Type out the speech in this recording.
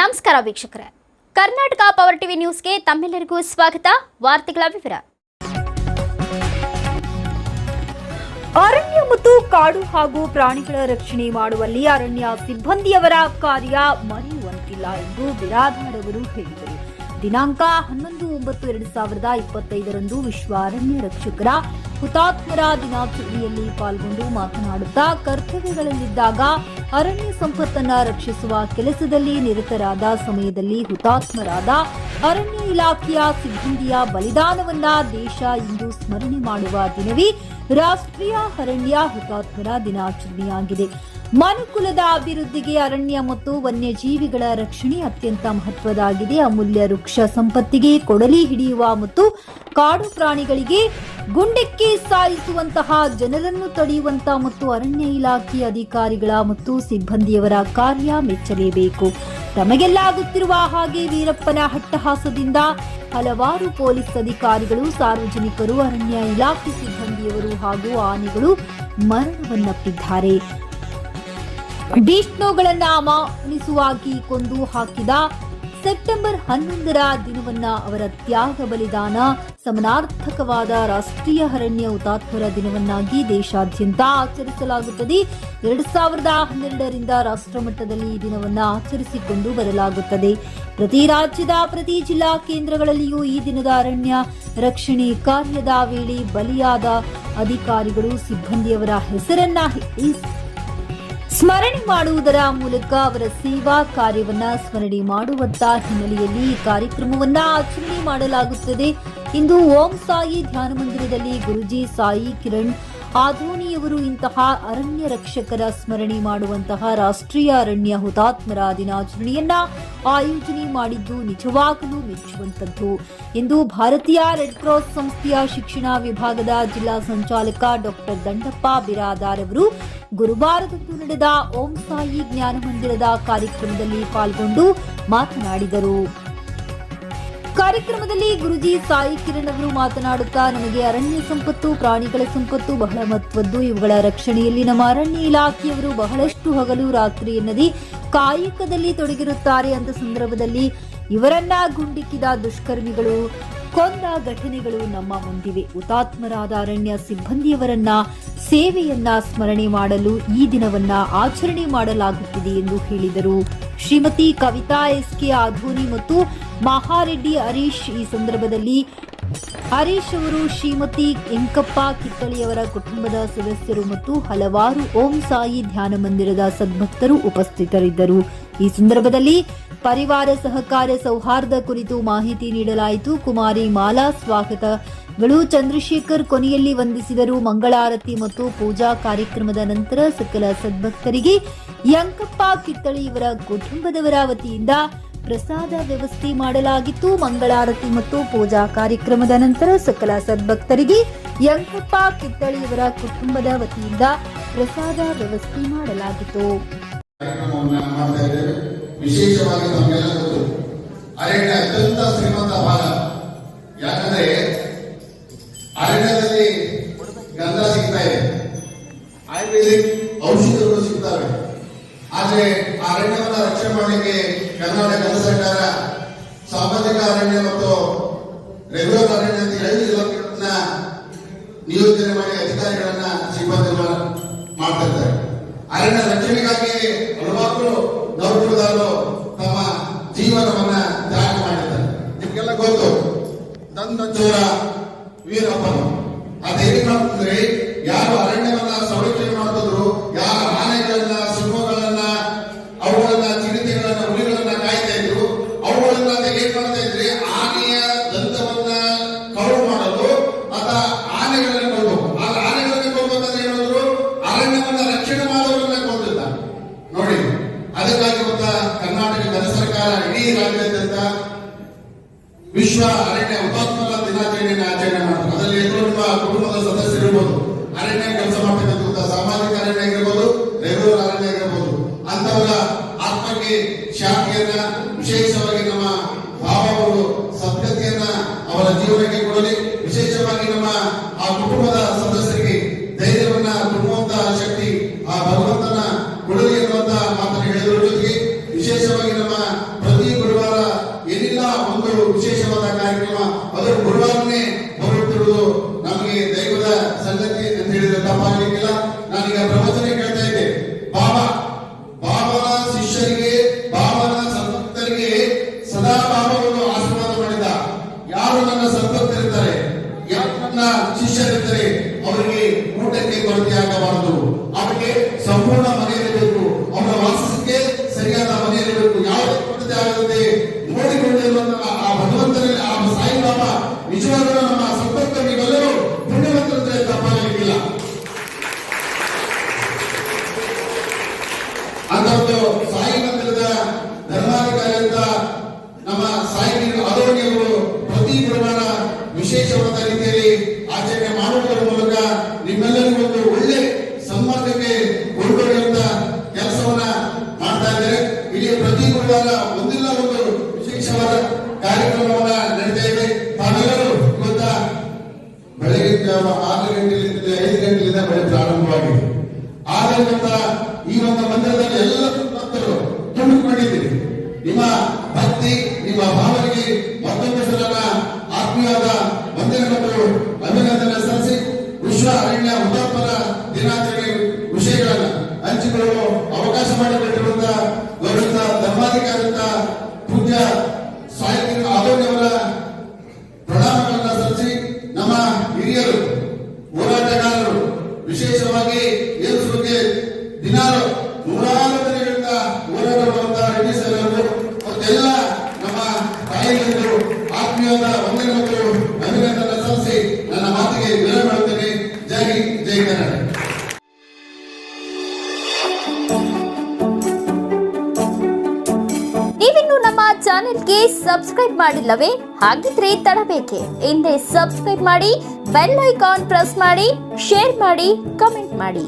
ನಮಸ್ಕಾರ ವೀಕ್ಷಕರೇ. Karnataka power TV ನ್ಯೂಸ್ಗೆ ತಮ್ಮೆಲ್ಲರಿಗೂ ಸ್ವಾಗತ. ವಾರ್ತೆಗಳ ವಿವರ. ಅರಣ್ಯ ಮತ್ತು ಕಾಡು ಹಾಗೂ ಪ್ರಾಣಿಗಳ ರಕ್ಷಣೆ ಮಾಡುವಲ್ಲಿ ಅರಣ್ಯ ಸಿಬ್ಬಂದಿಯವರ ಕಾರ್ಯ ಮರೆಯುವಂತಿಲ್ಲ ಎಂದು ಬಿರಾದಾರ್ ಅವರು ಹೇಳಿದರು. ದಿನಾಂಕ ಹನ್ನೊಂದು ಒಂಬತ್ತು ಎರಡು ಸಾವಿರದ ಇಪ್ಪತ್ತೈದರಂದು ವಿಶ್ವ ಅರಣ್ಯ ರಕ್ಷಕರ ಹುತಾತ್ಮರ ದಿನಾಚರಣೆಯಲ್ಲಿ ಪಾಲ್ಗೊಂಡು ಮಾತನಾಡುತ್ತಾ ಕರ್ತವ್ಯಗಳಲ್ಲಿದ್ದಾಗ ಅರಣ್ಯ ಸಂಪತ್ತನ್ನ ರಕ್ಷಿಸುವ ಕೆಲಸದಲ್ಲಿ ನಿರತರಾದ ಸಮಯದಲ್ಲಿ ಹುತಾತ್ಮರಾದ ಅರಣ್ಯ ಇಲಾಖೆಯ ಸಿಬ್ಬಂದಿಯ ಬಲಿದಾನವನ್ನ ದೇಶ ಇಂದು ಸ್ಮರಣೆ ಮಾಡುವ ದಿನವೇ ರಾಷ್ಟ್ರೀಯ ಅರಣ್ಯ ಹುತಾತ್ಮರ ದಿನಾಚರಣೆಯಾಗಿದೆ. ಮನುಕುಲದ ಅಭಿವೃದ್ಧಿಗೆ ಅರಣ್ಯ ಮತ್ತು ವನ್ಯಜೀವಿಗಳ ರಕ್ಷಣೆ ಅತ್ಯಂತ ಮಹತ್ವದಾಗಿದೆ. ಅಮೂಲ್ಯ ವೃಕ್ಷ ಸಂಪತ್ತಿಗೆ ಕೊಡಲಿ ಹಿಡಿಯುವ ಮತ್ತು ಕಾಡು ಪ್ರಾಣಿಗಳಿಗೆ ಗುಂಡೆಕ್ಕೆ ಸಾಯಿಸುವಂತಹ ಜನರನ್ನು ತಡೆಯುವಂತ ಮತ್ತು ಅರಣ್ಯ ಇಲಾಖೆ ಅಧಿಕಾರಿಗಳ ಮತ್ತು ಸಿಬ್ಬಂದಿಯವರ ಕಾರ್ಯ ಮೆಚ್ಚಲೇಬೇಕು. ತಮಗೆಲ್ಲ ಆಗುತ್ತಿರುವ ಹಾಗೆ ವೀರಪ್ಪನ ಹಟ್ಟಹಾಸದಿಂದ ಹಲವಾರು ಪೊಲೀಸ್ ಅಧಿಕಾರಿಗಳು, ಸಾರ್ವಜನಿಕರು, ಅರಣ್ಯ ಇಲಾಖೆ ಸಿಬ್ಬಂದಿಯವರು ಹಾಗೂ ಆನೆಗಳು ಮರಣವನ್ನಪ್ಪಿದ್ದಾರೆ. ವಿಷ್ಣುಗಳನ್ನ ಅಮಾನಿಸುವಾಗಿ ಕೊಂದು ಹಾಕಿದ ಸೆಪ್ಟೆಂಬರ್ ಹನ್ನೊಂದರ ದಿನವನ್ನ ಅವರ ತ್ಯಾಗ ಬಲಿದಾನ, ಸಮನಾರ್ಥಕವಾದ ರಾಷ್ಟ್ರೀಯ ಅರಣ್ಯ ಹುತಾತ್ಮರ ದಿನವನ್ನಾಗಿ ದೇಶಾದ್ಯಂತ ಆಚರಿಸಲಾಗುತ್ತದೆ. ಎರಡು ಸಾವಿರದ ಹನ್ನೆರಡರಿಂದ ರಾಷ್ಟ್ರಮಟ್ಟದಲ್ಲಿ ಈ ದಿನವನ್ನ ಆಚರಿಸಿಕೊಂಡು ಬರಲಾಗುತ್ತದೆ. ಪ್ರತಿ ರಾಜ್ಯದ, ಪ್ರತಿ ಜಿಲ್ಲಾ ಕೇಂದ್ರಗಳಲ್ಲಿಯೂ ಈ ದಿನದ ಅರಣ್ಯ ರಕ್ಷಣೆ ಕಾರ್ಯದ ವೇಳೆ ಬಲಿಯಾದ ಅಧಿಕಾರಿಗಳು, ಸಿಬ್ಬಂದಿಯವರ ಹೆಸರನ್ನ ಸ್ಮರಣೆ ಮಾಡುವುದರ ಮೂಲಕ ಅವರ ಸೇವಾ ಕಾರ್ಯವನ್ನ ಸ್ಮರಣೆ ಮಾಡುವಂತ ಹಿನ್ನೆಲೆಯಲ್ಲಿ ಈ ಕಾರ್ಯಕ್ರಮವನ್ನ ಆಚರಣೆ ಮಾಡಲಾಗುತ್ತದೆ. ಇಂದು ಓಂ ಸಾಯಿ ಧ್ಯಾನ ಮಂದಿರದಲ್ಲಿ ಗುರುಜಿ ಸಾಯಿ ಕಿರಣ್ ಆಧೋನಿಯವರು ಇಂತಹ ಅರಣ್ಯ ರಕ್ಷಕರ ಸ್ಮರಣೆ ಮಾಡುವಂತಹ ರಾಷ್ಟ್ರೀಯ ಅರಣ್ಯ ಹುತಾತ್ಮರ ದಿನಾಚರಣೆಯನ್ನ ಆಯೋಜನೆ ಮಾಡಿದ್ದು ನಿಜವಾಗಲೂ ಮೆಚ್ಚುವಂತದ್ದು ಎಂದು ಭಾರತೀಯ ರೆಡ್ ಕ್ರಾಸ್ ಸಂಸ್ಥೆಯ ಶಿಕ್ಷಣ ವಿಭಾಗದ ಜಿಲ್ಲಾ ಸಂಚಾಲಕ ಡಾಕ್ಟರ್ ದಂಡಪ್ಪ ಬಿರಾದಾರ್ ಅವರು ಗುರುವಾರದಂದು ನಡೆದ ಓಂ ಸಾಯಿ ಜ್ಞಾನ ಮಂದಿರದ ಕಾರ್ಯಕ್ರಮದಲ್ಲಿ ಪಾಲ್ಗೊಂಡು ಮಾತನಾಡಿದರು. ಕಾರ್ಯಕ್ರಮದಲ್ಲಿ ಗುರುಜಿ ಸಾಯಿ ಕಿರಣ್ ಅವರು ಮಾತನಾಡುತ್ತಾ, ನಮಗೆ ಅರಣ್ಯ ಸಂಪತ್ತು, ಪ್ರಾಣಿಗಳ ಸಂಪತ್ತು ಬಹಳ ಮಹತ್ವದ್ದು. ಇವುಗಳ ರಕ್ಷಣೆಯಲ್ಲಿ ನಮ್ಮ ಅರಣ್ಯ ಇಲಾಖೆಯವರು ಬಹಳಷ್ಟು ಹಗಲು ರಾತ್ರಿ ಎನ್ನದಿ ಕಾಯಕದಲ್ಲಿ ತೊಡಗಿರುತ್ತಾರೆ ಅಂತ ಸಂದರ್ಭದಲ್ಲಿ ಇವರನ್ನ ಗುಂಡಿಕ್ಕಿದ ದುಷ್ಕರ್ಮಿಗಳು, ಕೊಂದ ಘಟನೆಗಳು ನಮ್ಮ ಮುಂದಿವೆ. ಹುತಾತ್ಮರಾದ ಅರಣ್ಯ ಸಿಬ್ಬಂದಿಯವರನ್ನ ಸೇವೆಯನ್ನ ಸ್ಮರಣೆ ಮಾಡಲು ಈ ದಿನವನ್ನ ಆಚರಣೆ ಮಾಡಲಾಗುತ್ತಿದೆ ಎಂದು ಹೇಳಿದರು. ಶ್ರೀಮತಿ ಕವಿತಾ ಎಸ್ ಕೆ ಆಧೋನಿ ಮತ್ತು ಮಹಾರೆಡ್ಡಿ ಹರೀಶ್ ಈ ಸಂದರ್ಭದಲ್ಲಿ ಹರೀಶ್ ಅವರು ಶ್ರೀಮತಿ ಎಂಕಪ್ಪ ಕಿತ್ತಳಿಯವರ ಕುಟುಂಬದ ಸದಸ್ಯರು ಮತ್ತು ಹಲವಾರು ಓಂ ಸಾಯಿ ಧ್ಯಾನ ಮಂದಿರದ ಸದ್ಭಕ್ತರು ಉಪಸ್ಥಿತರಿದ್ದರು. ಈ ಸಂದರ್ಭದಲ್ಲಿ ಪರಿವಾರ ಸಹಕಾರ ಸೌಹಾರ್ದ ಕುರಿತು ಮಾಹಿತಿ ನೀಡಲಾಯಿತು. ಕುಮಾರಿ ಮಾಲಾ ಸ್ವಾಗತಗಳು ಚಂದ್ರಶೇಖರ್ ಕೊನೆಯಲ್ಲಿ ವಂದಿಸಿದರು. ಮಂಗಳಾರತಿ ಮತ್ತು ಪೂಜಾ ಕಾರ್ಯಕ್ರಮದ ನಂತರ ಸಕಲ ಸದ್ಭಕ್ತರಿಗೆ ಯಂಕಪ್ಪ ಕಿತ್ತಳಿ ಇವರ ಕುಟುಂಬದವರ ವತಿಯಿಂದ ಪ್ರಸಾದ ವ್ಯವಸ್ಥೆ ಮಾಡಲಾಗಿತ್ತು. ಮಂಗಳಾರತಿ ಮತ್ತು ಪೂಜಾ ಕಾರ್ಯಕ್ರಮದ ನಂತರ ಸಕಲ ಸದ್ಭಕ್ತರಿಗೆ ಯಂಕಪ್ಪ ಕಿತ್ತಳಿಯವರ ಕುಟುಂಬದ ವತಿಯಿಂದ ಪ್ರಸಾದ ವ್ಯವಸ್ಥೆ ಮಾಡಲಾಗಿತ್ತು. ವಿಶೇಷವಾಗಿ ಅತ್ಯಂತ ಶ್ರೀಮಂತ ಭಾಗ. ಯಾಕಂದ್ರೆ ಮಾಡಲಿಕ್ಕೆ ಕರ್ನಾಟಕ ಸರ್ಕಾರ ಸಾಮಾಜಿಕ ಅರಣ್ಯ ಮತ್ತು ರೆಗ್ಯುಲರ್ ಅರಣ್ಯ ಅಂತ ಎರಡು ಇಲಾಖೆಗಳನ್ನ ನಿಯೋಜನೆ ಮಾಡಿ ಅಧಿಕಾರಿಗಳನ್ನ ಸಿಬ್ಬಂದಿ ಮಾಡ್ತಾ ಇದ್ದಾರೆ. ಅರಣ್ಯ ರಕ್ಷಣೆಗಾಗಿ ಹಲವಾರು ನೌಕರದಾರರು ತಮ್ಮ ಜೀವನವನ್ನ ತ್ಯಾಗ ಮಾಡಿದ್ದಾರೆ. ನಿಮ್ಗೆಲ್ಲ ಗೊತ್ತು ದಂದಂಚೂರ ವೀರಪ್ಪನ ಅದೇನು ಮಾಡ್ತಿದ್ರೆ ಜನ ಸರ್ಕಾರ ಇಡೀ ರಾಜ್ಯಾದ್ಯಂತ ವಿಶ್ವ ಅರಣ್ಯ ಹುತಾತ್ಮರ ದಿನಾಚರಣೆಯನ್ನು ಆಚರಣೆ ಮಾಡ್ತಾರೆ ಅದರಲ್ಲಿ ಎಲ್ಲರೂ ಕುಟುಂಬದ ಸದಸ್ಯರಿರ್ಬೋದು ಅರಣ್ಯ ಕೆಲಸ ಮಾಡ್ತಕ್ಕಂಥ ಸಾಮಾಜಿಕ ಅರಣ್ಯ ಆಗಿರ್ಬೋದು ಆಗಬಾರದು ಅವರಿಗೆ ಸಂಪೂರ್ಣ ಮನೆ ಇರಬೇಕು ಅವರ ವಾಸಕ್ಕೆ ಸರಿಯಾದ ಮನೆ ಇರಬೇಕು ಯಾವುದೇ ಕೊರತೆ ಆಗದೆ ಆ ಭಗವಂತನಲ್ಲಿ, ಆ ಸಾಯಿಬಾಬಾ ನಿಜವಾಗಲೂ ನಮ್ಮ ಸಂಪರ್ಕ ನೀವೆಲ್ಲರೂ ಪುಣ್ಯವಂತರಂದ್ರೆ ತಪ್ಪಾಗಲಿಕ್ಕಿಲ್ಲ ಅಂತ ಒಂದು ಸಾಯಿ ಮಂದಿರದ ಧರ್ಮಾಧಿಕಾರಿ ಅಂತ ನಮ್ಮ ಸಾಯಿ ಆದೋಣಿಯವರು ಪ್ರತಿ ಗುರುವಾರ ವಿಶೇಷವಾದ ರೀತಿಯಲ್ಲಿ ಆಚರಣೆ ಮಾಡುವುದರ ಬೆಳಗಿನ ಜಾವ ಆರು ಗಂಟೆಯಿಂದ ಐದು ಗಂಟೆಯಿಂದ ಬೆಳೆ ಪ್ರಾರಂಭವಾಗಿದೆ. ಆದ್ದರಿಂದ ಈ ಒಂದು ಮಂದಿರದಲ್ಲಿ ಎಲ್ಲ ಭಕ್ತರು ತುಂಬಿಕೊಂಡಿದ್ದೀರಿ. ನಿಮ್ಮ ಭಕ್ತಿ, ನಿಮ್ಮ ಭಾವನೆಗೆ ಮತ್ತೊಂದು ಸಲ ಆತ್ಮೀಯವಾದ ಮಂದಿರ ಅಭಿನಂದನೆ ಸಲ್ಲಿಸಿ. ವಿಶ್ವ ಅರಣ್ಯ ಹುತಾತ್ಮರ ಆತ್ಮೀಯದ ಮಕ್ಕಳು ಅಭಿನಂದನೆ ಸಲ್ಲಿಸಿ ನನ್ನ ಮಾತಿಗೆ ವಿರಾಮ ಮಾಡುತ್ತೇನೆ. ಜೈ ಜೈ ಕನ್ನಡ. ನೀವಿನ್ನು ನಮ್ಮ ಚಾನೆಲ್ಗೆ ಸಬ್ಸ್ಕ್ರೈಬ್ ಮಾಡಿಲ್ಲವೇ? ಹಾಗಿದ್ರೆ ತಡಬೇಕೆ. ಹಿಂದೆ ಸಬ್ಸ್ಕ್ರೈಬ್ ಮಾಡಿ, ಬೆಲ್ ಐಕಾನ್ ಪ್ರೆಸ್ ಮಾಡಿ, ಶೇರ್ ಮಾಡಿ, ಕಮೆಂಟ್ ಮಾಡಿ.